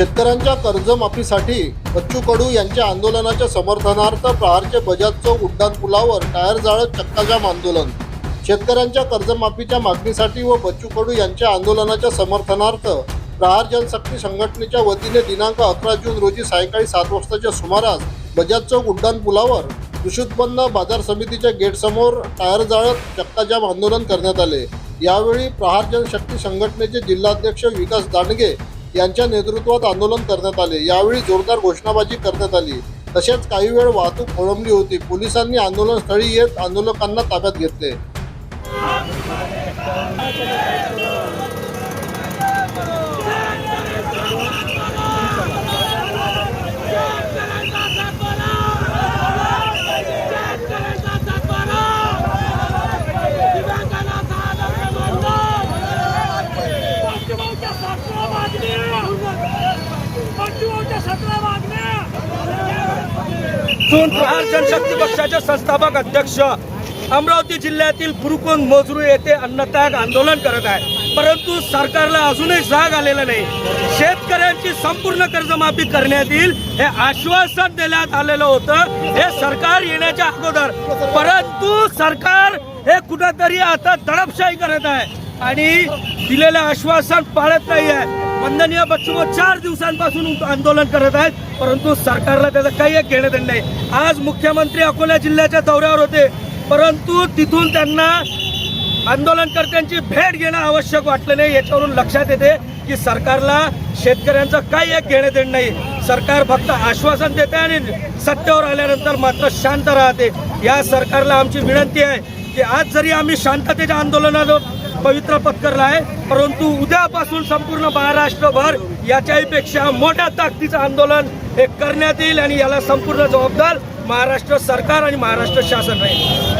शेतकऱ्यांच्या कर्जमाफीसाठी बच्चू कडू यांच्या आंदोलनाच्या समर्थनार्थ प्रहारचे बजाज चौक उड्डाण पुलावर टायर जाळत चक्काजाम आंदोलन. शेतकऱ्यांच्या कर्जमाफीच्या मागणीसाठी व बच्चू कडू यांच्या आंदोलनाच्या समर्थनार्थ प्रहार जनशक्ती संघटनेच्या वतीने दिनांक अकरा जून रोजी सायंकाळी सात वाजताच्या सुमारास बजाज चौक उड्डाण पुलावर कृषी उत्पन्न बाजार समितीच्या गेटसमोर टायर जाळत चक्काजाम आंदोलन करण्यात आले. यावेळी प्रहार जनशक्ती संघटनेचे जिल्हाध्यक्ष विकास दांडगे यांच्या नेतृत्वात आंदोलन करण्यात आले. यावेळी जोरदार घोषणाबाजी करण्यात आली. तसेच काही वेळ वाहतूक खोळंबली होती. पोलिसांनी आंदोलनस्थळी येत आंदोलकांना ताब्यात घेतले. जून प्रहार जनशक्ती पक्षाचे संस्थापक अध्यक्ष. अमरावती जिल्ह्यातील पुरुकोन मोजरू येथे अन्नत्याग आंदोलन करत आहे परंतु सरकारला अजूनही जाग आलेला नाही. शेतकऱ्यांची संपूर्ण कर्जमाफी करण्यात येईल हे आश्वासन देण्यात आलेलं होतं. हे सरकार येण्याच्या अगोदर. परंतु सरकार हे कुठंतरी आता दडपशाही करत आहे. आणि दिलेलं आश्वासन पाळत नाही आहे वंदनीय बच्चू चार दिवसांपासून आंदोलन करत आहेत परंतु सरकारला त्याचं काही एक घेणं देणं नाही. आज मुख्यमंत्री अकोला जिल्ह्याच्या दौऱ्यावर होते परंतु तिथून त्यांना आंदोलनकर्त्यांची भेट घेणं आवश्यक वाटलं नाही. याच्यावरून लक्षात येते की सरकारला शेतकऱ्यांचं काही एक घेणं देणं नाही. सरकार फक्त आश्वासन देते आणि सत्तेवर आल्यानंतर मात्र शांत राहते. या सरकारला आमची विनंती आहे की आज जरी आम्ही शांततेच्या आंदोलनाला पवित्र पत्करला आहे. परंतु उद्यापासून संपूर्ण महाराष्ट्रभर याच्याही पेक्षा मोठ्या ताकदीचं आंदोलन हे करण्यात येईल आणि याला संपूर्ण जबाबदार महाराष्ट्र सरकार आणि महाराष्ट्र शासन राहील.